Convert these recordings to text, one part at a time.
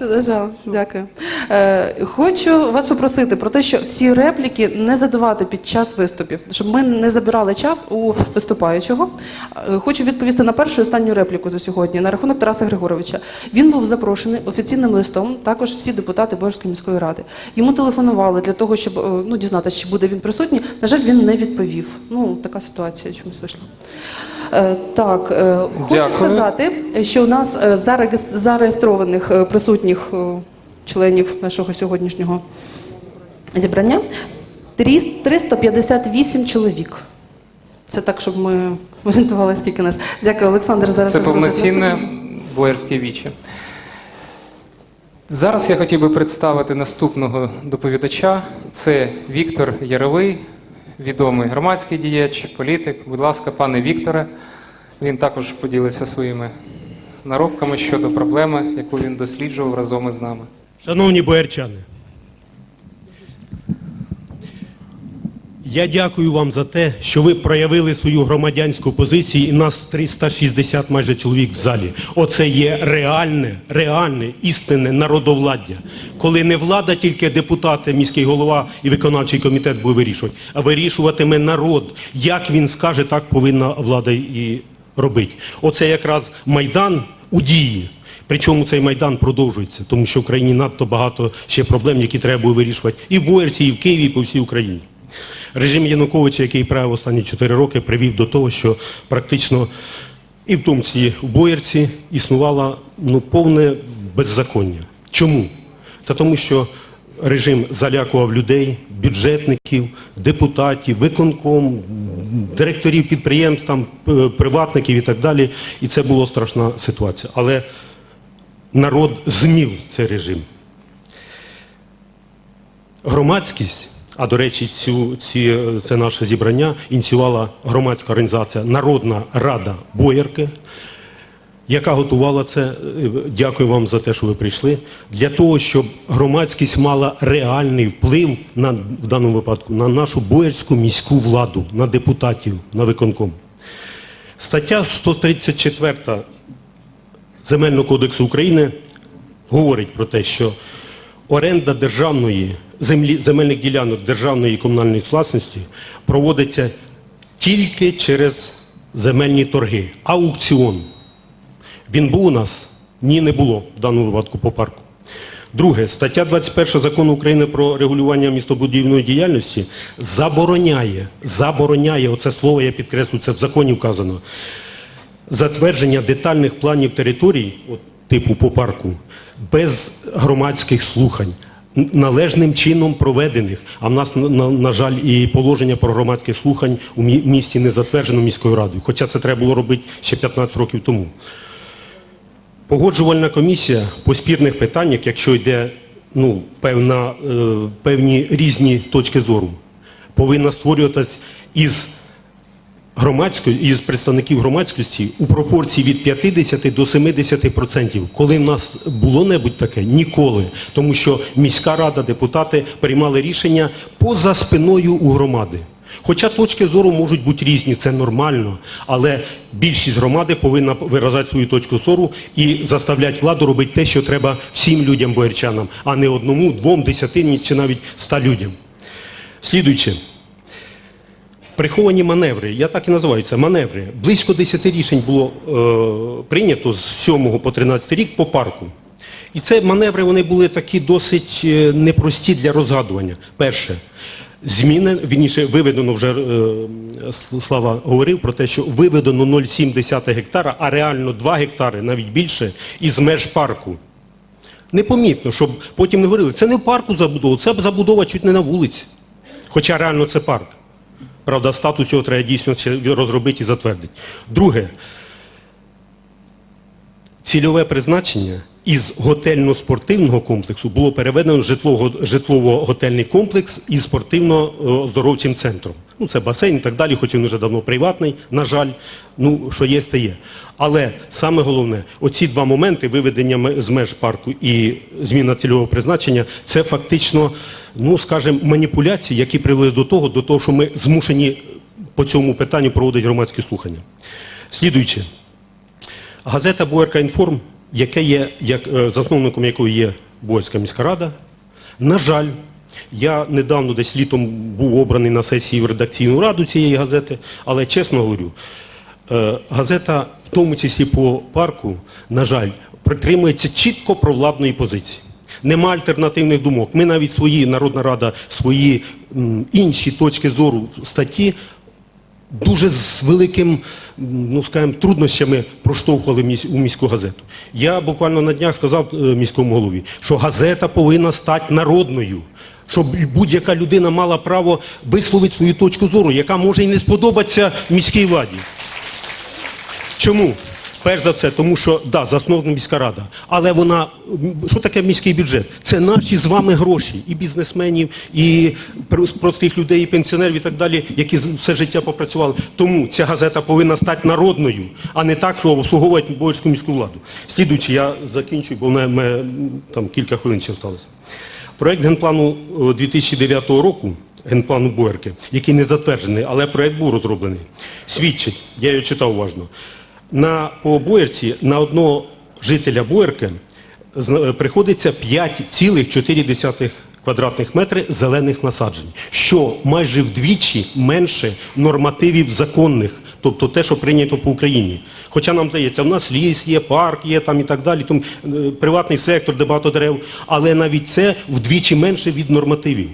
Що зажала? Дякую. Е, хочу вас попросити про те, що всі репліки не задавати під час виступів, щоб ми не забирали час у виступаючого. Е, хочу відповісти на першу і останню репліку за сьогодні на рахунок Тараса Григоровича. Він був запрошений офіційним листом, також всі депутати Борської міської ради. Йому телефонували для того, щоб е, ну, дізнатися, чи буде він присутній. На жаль, він не відповів. Ну, така ситуація чомусь вийшла. Е, так, е, хочу Дякую. сказати, що у нас е, зареєстрованих присутніх членів нашого сьогоднішнього зібрання 358 чоловік. Це так, щоб ми орієнтувалися, скільки нас. Дякую, Олександр. Зараз Це повноцінне боярське віче. Зараз я хотів би представити наступного доповідача. Це Віктор Яровий, відомий громадський діяч, політик. Будь ласка, пане Вікторе, він також поділиться своїми наробками щодо проблеми, яку він досліджував разом із нами. Шановні боярчани, я дякую вам за те, що ви проявили свою громадянську позицію і нас 360 майже чоловік в залі. Оце є реальне, реальне, істинне народовладдя. Коли не влада, тільки депутати, міський голова і виконавчий комітет буде вирішувати, а вирішуватиме народ. Як він скаже, так повинна влада і робити. Оце якраз майдан у дії. Причому цей майдан продовжується, тому що в країні надто багато ще проблем, які треба було вирішувати і в Боярці, і в Києві, і по всій Україні. Режим Януковича, який правив останні 4 роки, привів до того, що практично і в числі в Боярці існувало ну, повне беззаконня. Чому? Та тому, що режим залякував людей, бюджетників, депутатів, виконком, директорів підприємств, там, е, приватників і так далі. І це була страшна ситуація. Але народ змів цей режим. Громадськість, а до речі, цю, ці, це наше зібрання ініціювала громадська організація Народна Рада Боярки, яка готувала це. Е, Дякую вам за те, що ви прийшли. Для того, щоб громадськість мала реальний вплив на, в даному випадку на нашу боярську міську владу, на депутатів, на виконком. Стаття 134 Земельного кодексу України говорить про те, що оренда державної землі, земельних ділянок державної і комунальної власності проводиться тільки через земельні торги. Аукціон. Він був у нас? Ні, не було в даному випадку по парку. Друге, стаття 21 закону України про регулювання містобудівної діяльності забороняє, забороняє, оце слово я підкреслюю, це в законі вказано, затвердження детальних планів територій, от, типу по парку, без громадських слухань, належним чином проведених. А в нас, на, на, жаль, і положення про громадські слухань у місті не затверджено міською радою, хоча це треба було робити ще 15 років тому. Погоджувальна комісія по спірних питаннях, якщо йде ну, певна, е, певні різні точки зору, повинна створюватись із громадської, із представників громадськості у пропорції від 50 до 70%. Коли в нас було небудь таке? Ніколи. Тому що міська рада, депутати приймали рішення поза спиною у громади. Хоча точки зору можуть бути різні, це нормально, але більшість громади повинна виражати свою точку зору і заставляти владу робити те, що треба всім людям боярчанам, а не одному, двом, десятині чи навіть ста людям. Слідуючи. Приховані маневри, я так і називаю це маневри. Близько 10 рішень було е, прийнято з 7 по 13 рік по парку. І це маневри вони були такі досить е, непрості для розгадування. Перше, зміни, вірніше, виведено вже е, Слава говорив про те, що виведено 0,7 гектара, а реально 2 гектари, навіть більше, із меж парку. Непомітно, щоб потім не говорили, це не в парку забудова, це забудова чуть не на вулиці. Хоча реально це парк. Правда, статус його треба дійсно розробити і затвердити. Друге, цільове призначення із готельно-спортивного комплексу було переведено в житлово- житлово-готельний комплекс із спортивно-оздоровчим центром. Ну, це басейн і так далі, хоч він вже давно приватний, на жаль, ну, що є, те є. Але саме головне, оці два моменти, виведення з меж парку і зміна цільового призначення, це фактично, ну, скажімо, маніпуляції, які привели до того, до того, що ми змушені по цьому питанню проводити громадські слухання. Слідуючи, газета «Боярка Інформ» яке є, як, е, засновником якої є Боярська міська рада. На жаль, я недавно десь літом був обраний на сесії в редакційну раду цієї газети, але чесно говорю, е, газета, в тому числі по парку, на жаль, притримується чітко провладної позиції. Нема альтернативних думок. Ми навіть свої, Народна Рада, свої інші точки зору статті дуже з великим, ну скажімо, труднощами проштовхували у міську газету. Я буквально на днях сказав е, міському голові, що газета повинна стати народною. Щоб будь-яка людина мала право висловити свою точку зору, яка може і не сподобатися міській владі. Чому? Перш за все, тому що да, заснована міська рада. Але вона що таке міський бюджет? Це наші з вами гроші, і бізнесменів, і простих людей, і пенсіонерів, і так далі, які все життя попрацювали. Тому ця газета повинна стати народною, а не так, що обслуговувати Боярську міську владу. Слідуючи, я закінчую, бо в мене там кілька хвилин ще залишилося. Проект генплану о, 2009 року, генплану Боярки, який не затверджений, але проект був розроблений, свідчить, я його читав уважно, на, по Боярці на одного жителя зна- е, приходиться 5,4 квадратних метри зелених насаджень, що майже вдвічі менше нормативів законних, тобто те, що прийнято по Україні. Хоча нам здається, в нас ліс є, парк є там і так далі, тому е, приватний сектор, де багато дерев, але навіть це вдвічі менше від нормативів.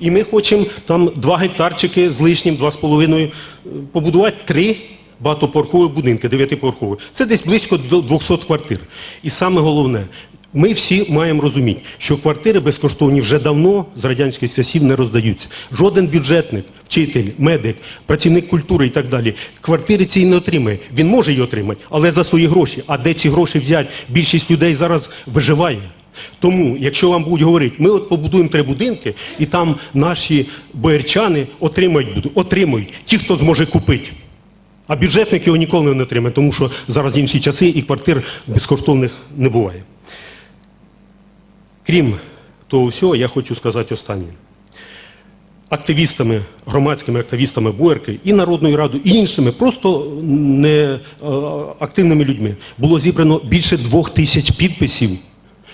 І ми хочемо там два гектарчики з лишнім, два з половиною, е, побудувати три багатоповерхові будинки, дев'ятиповерхові. Це десь близько 200 квартир. І саме головне, ми всі маємо розуміти, що квартири безкоштовні вже давно з радянських часів не роздаються. Жоден бюджетник, вчитель, медик, працівник культури і так далі квартири ці не отримає. Він може її отримати, але за свої гроші. А де ці гроші взяти? Більшість людей зараз виживає. Тому, якщо вам будуть говорити, ми от побудуємо три будинки, і там наші боярчани отримають, буду- отримують ті, хто зможе купити. А бюджетник його ніколи не отримає, тому що зараз інші часи і квартир безкоштовних не буває. Крім того всього, я хочу сказати останнє. Активістами, громадськими активістами Буерки і Народною Радою, і іншими, просто не е, активними людьми, було зібрано більше двох тисяч підписів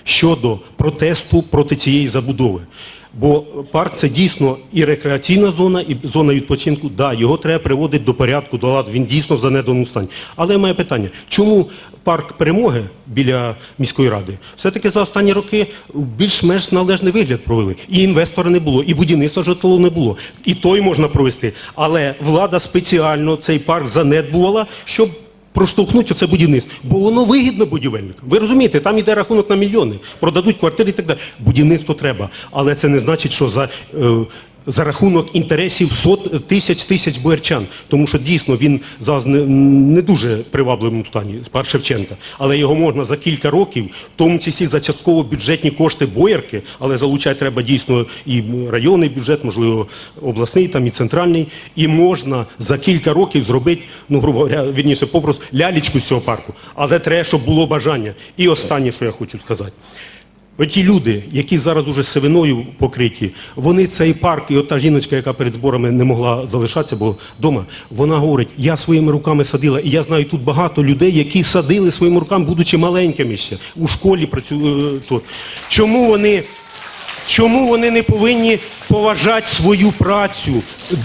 щодо протесту проти цієї забудови. Бо парк це дійсно і рекреаційна зона, і зона відпочинку. Да, його треба приводити до порядку, до ладу. Він дійсно в занедбаному стані. Але моє питання: чому парк перемоги біля міської ради все-таки за останні роки більш-менш належний вигляд провели? І інвестора не було, і будівництва житлового не було. І той можна провести. Але влада спеціально цей парк занедбувала, щоб проштовхнуть оце будівництво. Бо воно вигідно будівельникам. Ви розумієте, там йде рахунок на мільйони, продадуть квартири і так далі. Будівництво треба. Але це не значить, що за, е, за рахунок інтересів сот тисяч тисяч боярчан. Тому що дійсно він зараз не, не дуже привабливому стані, парк Шевченка. Але його можна за кілька років, в тому числі за частково бюджетні кошти боярки, але залучати треба дійсно і районний бюджет, можливо, обласний там і центральний. І можна за кілька років зробити, ну, грубо говоря, вірніше, попросту лялечку з цього парку. Але треба, щоб було бажання. І останнє, що я хочу сказати. Оті люди, які зараз уже сивиною покриті, вони цей парк, і ота жіночка, яка перед зборами не могла залишатися, бо вдома, вона говорить, я своїми руками садила, і я знаю тут багато людей, які садили своїми руками, будучи маленькими ще, у школі працюють. Тут. Чому вони Чому вони не повинні поважати свою працю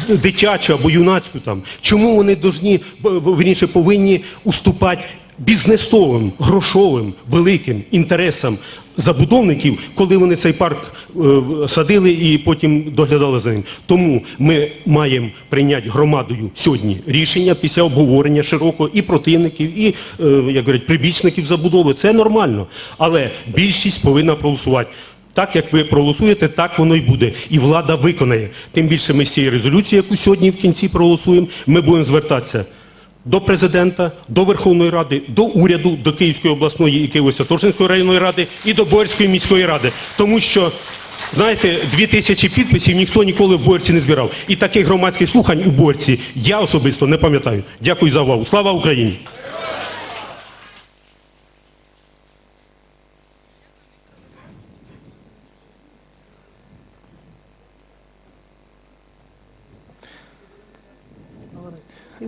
дитячу або юнацьку там? Чому вони должні, вірніше, повинні уступати бізнесовим, грошовим, великим інтересам забудовників, коли вони цей парк е, садили і потім доглядали за ним? Тому ми маємо прийняти громадою сьогодні рішення після обговорення широкого і противників, і е, як говорять, прибічників забудови. Це нормально. Але більшість повинна проголосувати. Так як ви проголосуєте, так воно й буде. І влада виконає. Тим більше ми з цієї резолюції, яку сьогодні в кінці проголосуємо, ми будемо звертатися до президента, до Верховної Ради, до уряду, до Київської обласної і Києво-Святошинської районної ради і до Борської міської ради. Тому що, знаєте, дві тисячі підписів ніхто ніколи в борці не збирав. І таких громадських слухань у борці я особисто не пам'ятаю. Дякую за увагу. Слава Україні!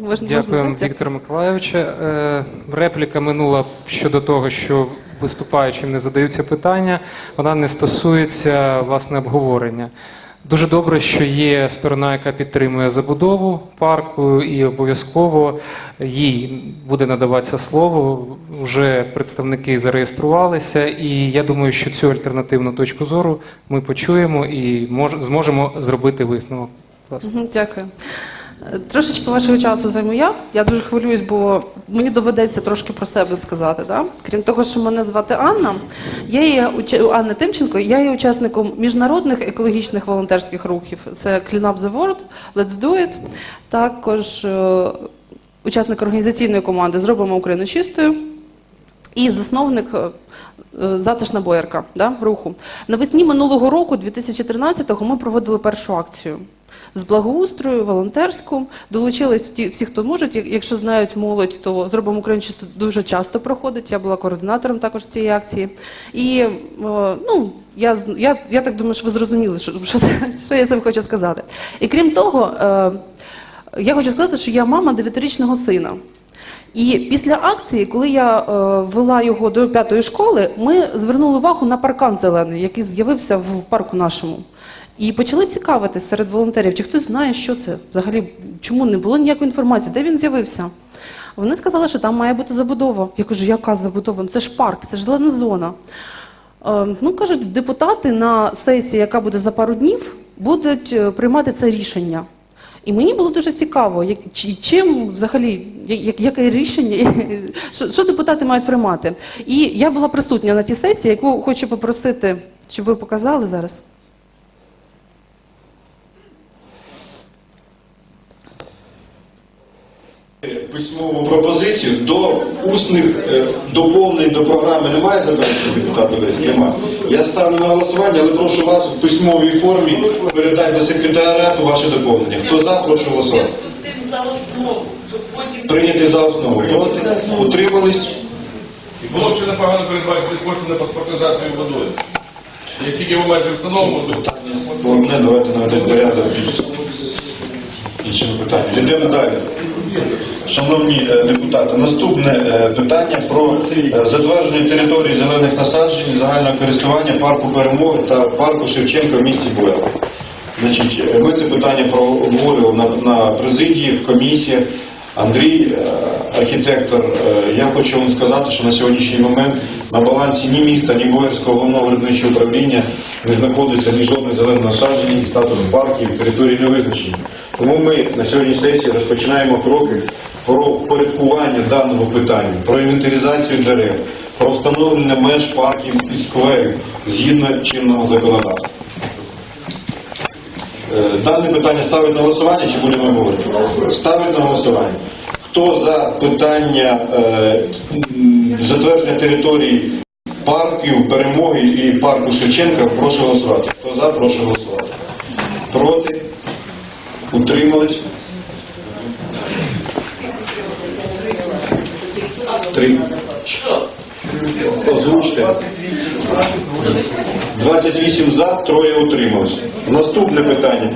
Можна, можна, Дякуємо, так? Віктор Миколайовича. Е, Репліка минула щодо того, що виступаючим не задаються питання. Вона не стосується власне обговорення. Дуже добре, що є сторона, яка підтримує забудову парку, і обов'язково їй буде надаватися слово. Вже представники зареєструвалися, і я думаю, що цю альтернативну точку зору ми почуємо і зможемо зробити висновок. Дякую. Трошечки вашого часу займу я. Я дуже хвилююсь, бо мені доведеться трошки про себе сказати. Да? Крім того, що мене звати Анна, я є Анна Тимченко, я є учасником міжнародних екологічних волонтерських рухів. Це Clean Up the World, Let's Do It. Також е, учасник організаційної команди Зробимо Україну чистою. І засновник е, затишна боярка да, руху. Навесні минулого року, 2013-го, ми проводили першу акцію з благоустрою, волонтерську. Долучились всі, хто можуть. Якщо знають молодь, то зробимо Україну чисто дуже часто проходить. Я була координатором також цієї акції. І е, ну, я, я, я так думаю, що ви зрозуміли, що, що, це- що я цим хочу сказати. І крім того, е, я хочу сказати, що я мама дев'ятирічного сина. І після акції, коли я е, вела його до п'ятої школи, ми звернули увагу на паркан зелений, який з'явився в парку нашому. І почали цікавитись серед волонтерів, чи хтось знає, що це взагалі, чому не було ніякої інформації, де він з'явився. Вони сказали, що там має бути забудова. Я кажу, яка забудова? Ну, Це ж парк, це ж зелена зона. Е, Ну, кажуть, депутати на сесії, яка буде за пару днів, будуть е, приймати це рішення. І мені було дуже цікаво, як, чим взагалі, як, яке рішення, що, що депутати мають приймати. І я була присутня на тій сесії, яку хочу попросити, щоб ви показали зараз. Письмову пропозицію до усних е, доповнень до програми немає заперечень депутата Лесь? Нема. Я ставлю на голосування, але прошу вас в письмовій формі передати до секретаріату ваші доповнення. Хто за, прошу голосувати. Прийняти за основу. Проти? Утримались? І було б ще непогано передбачити кошти на паспортизацію водою. Як тільки ви маєте встанову, то Головне, давайте наведемо порядок іншими питаннями. Йдемо далі. Шановні е, депутати, наступне е, питання про е, затвердження території зелених насаджень загального користування парку перемоги та парку Шевченка в місті Боярка. Значить, ми це питання проговорювали на, на президії, в комісіях. Андрій, е, архітектор, е, я хочу вам сказати, що на сьогоднішній момент на балансі ні міста, ні Боярського головного виробничого управління не знаходиться ні жодних зелених насаджень, ні статус парків, території не визначені. Тому ми на сьогоднішній сесії розпочинаємо кроки про впорядкування даного питання, про інвентаризацію дерев, про встановлення меж парків і скверів згідно чинного законодавства. Е, Дане питання ставить на голосування чи будемо говорити? Ставить на голосування. Хто за питання е, затвердження території парків, перемоги і парку Шевченка, прошу голосувати. Хто за, прошу голосувати. Проти? Утримались? Три. Озвучте. 28 за, троє утрималось. Наступне питання.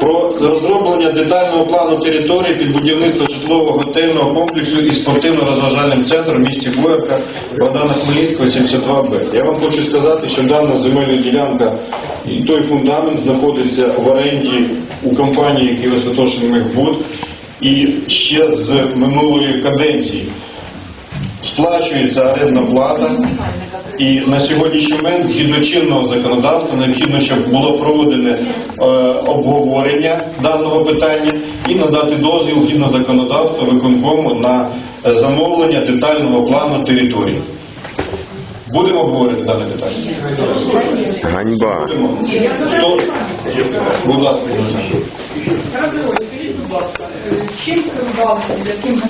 Про розроблення детального плану території під будівництво житлового готельного комплексу і спортивно-розважальним центром в місті Боярка Богдана Хмельницького, 72Б. Я вам хочу сказати, що дана земельна ділянка і той фундамент знаходиться в оренді у компанії Києво Святошин Мехбуд і ще з минулої каденції сплачується орендна плата, і на сьогоднішній момент, згідно чинного законодавства, необхідно, щоб було проведене е, обговорення даного питання і надати дозвіл згідно законодавства виконкому на е, замовлення детального плану території. Будемо обговорити дане питання? Ганьба. Будемо. Хто? Будь ласка, скажіть, будь ласка, е, чим керувалися, яким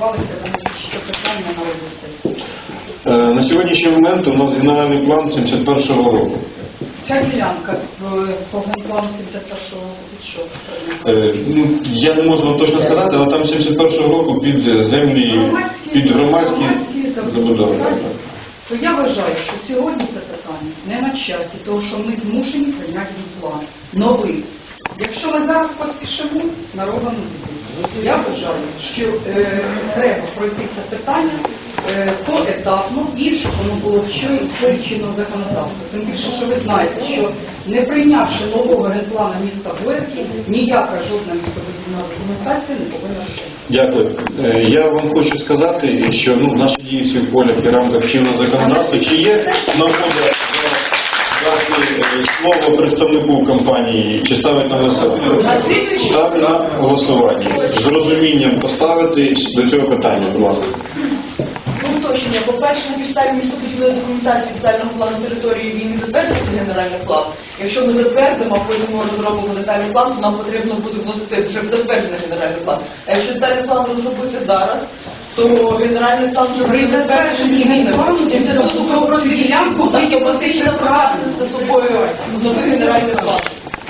керувалися вони що питання на? Е, на сьогоднішній момент у нас генеральний план 71-го року. Ця ділянка в по генплану 71-го року під що? Е, ну, Я не можу вам точно сказати, але там 71-го року під е, землі, під громадські забудови. То я вважаю, що сьогодні це питання не на часі, тому що ми змушені прийняти план новий. Якщо ми зараз поспішимо, народу не буде. Я вважаю, що е, треба пройти це питання е, поетапно і щоб воно було вчинено законодавство. Тим більше, що ви знаєте, що не прийнявши нового генплана міста Боярки, ніяка жодна містобудівна документація не повинна бути. Дякую. Е, Я вам хочу сказати, що ну, наші дії всі в полях і рамках чинного законодавства. Чи є е, слово представнику компанії, чи ставити на голосування? Ставлю на голосування. З розумінням поставити до цього питання, будь ласка. Ну, уточнення. По-перше, на підставі містобудівної документації детального плану території він не затвердиться генеральний план. Якщо ми затвердимо, а потім розробимо детальний план, то нам потрібно буде вносити вже затверджений генеральний план. А якщо детальний план розробити зараз, то генеральний вже При затвердженні генплану інституту про розділянку так, фактично правильно за собою новий генеральний план.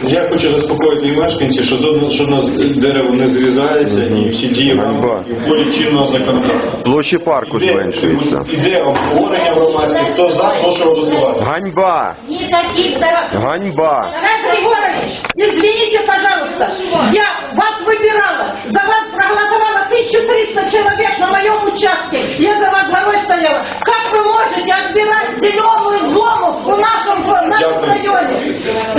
Я хочу заспокоїти і мешканців, що жодне, жодне дерево не зрізається і всі дії Ганьба. полі чинного законодавства. Площі парку зменшується. Іде обговорення громадське. Хто за, прошу голосувати. Ганьба! Никаких дорог. Ганьба! Тарас Григорьевич, извините, пожалуйста, я вас выбирала, за вас проголосовало 1300 человек на моем участке, я за вас горой стояла. Как вы можете отбирать зеленую зону в нашем, в нашем Дякую. районе?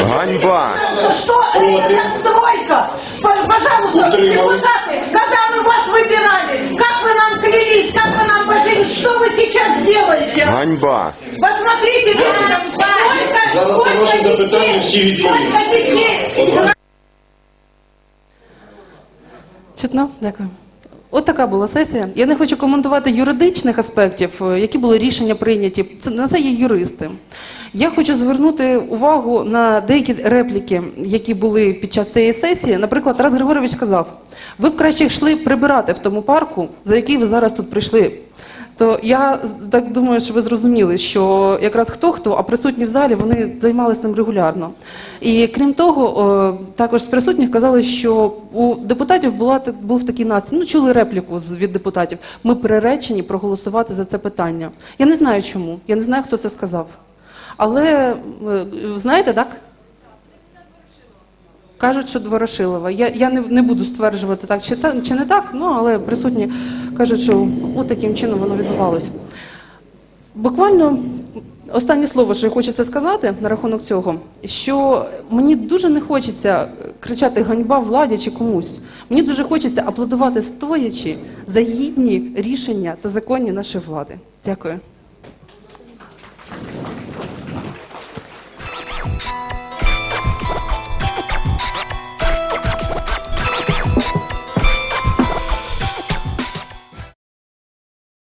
Ганьба! Что Против. это стройка? П- Пожалуйста, Утрималась. депутаты, когда мы вас выбирали, как вы нам клялись, как вы нам божили, что вы сейчас делаете? Ганьба! Посмотрите, Зараз сколько, на сколько ваші запитання всі детей, відповіді. сколько детей. Чутно? Дякую. От така була сесія. Я не хочу коментувати юридичних аспектів, е, які були рішення прийняті. Це, на це є юристи. Я хочу звернути увагу на деякі репліки, які були під час цієї сесії. Наприклад, Тарас Григорович сказав: ви б краще йшли прибирати в тому парку, за який ви зараз тут прийшли. То я так думаю, що ви зрозуміли, що якраз хто хто, а присутні в залі вони займалися ним регулярно. І крім того, також з присутніх казали, що у депутатів була був такий настрій. Ну чули репліку від депутатів. Ми приречені проголосувати за це питання. Я не знаю чому. Я не знаю, хто це сказав. Але е, знаєте, так? Кажуть, що Дворошилова. Я, я не, не буду стверджувати так чи, та, чи не так, ну але присутні кажуть, що от таким чином воно відбувалося. Буквально останнє слово, що хочеться сказати на рахунок цього, що мені дуже не хочеться кричати ганьба владі чи комусь. Мені дуже хочеться аплодувати стоячи за гідні рішення та законні нашої влади. Дякую.